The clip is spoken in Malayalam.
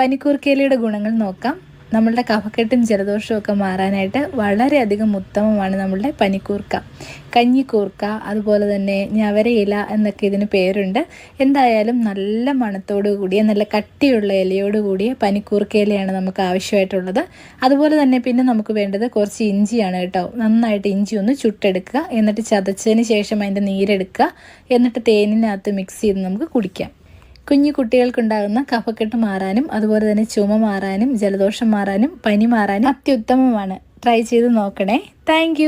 പനിക്കൂർക്കയിലയുടെ ഗുണങ്ങൾ നോക്കാം. നമ്മളുടെ കഫക്കെട്ടും ജലദോഷവും ഒക്കെ മാറാനായിട്ട് വളരെയധികം ഉത്തമമാണ് നമ്മളുടെ പനിക്കൂർക്ക. കഞ്ഞിക്കൂർക്ക അതുപോലെ തന്നെ ഞവരയില എന്നൊക്കെ ഇതിന് പേരുണ്ട്. എന്തായാലും നല്ല മണത്തോടു കൂടിയ നല്ല കട്ടിയുള്ള ഇലയോട് കൂടിയ പനിക്കൂർക്ക ഇലയാണ് നമുക്ക് ആവശ്യമായിട്ടുള്ളത്. അതുപോലെ തന്നെ പിന്നെ നമുക്ക് വേണ്ടത് കുറച്ച് ഇഞ്ചിയാണ് കേട്ടോ. നന്നായിട്ട് ഇഞ്ചി ഒന്ന് ചുട്ടെടുക്കുക. എന്നിട്ട് ചതച്ചതിന് ശേഷം അതിന്റെ നീരെടുക്കുക. എന്നിട്ട് തേനിനകത്ത് മിക്സ് ചെയ്ത് നമുക്ക് കുടിക്കാം. കുഞ്ഞു കുട്ടികൾക്കുണ്ടാകുന്ന കഫക്കെട്ട് മാറാനും അതുപോലെ തന്നെ ചുമ മാറാനും ജലദോഷം മാറാനും പനി മാറാനും അത്യുത്തമമാണ്. ട്രൈ ചെയ്ത് നോക്കണേ. താങ്ക്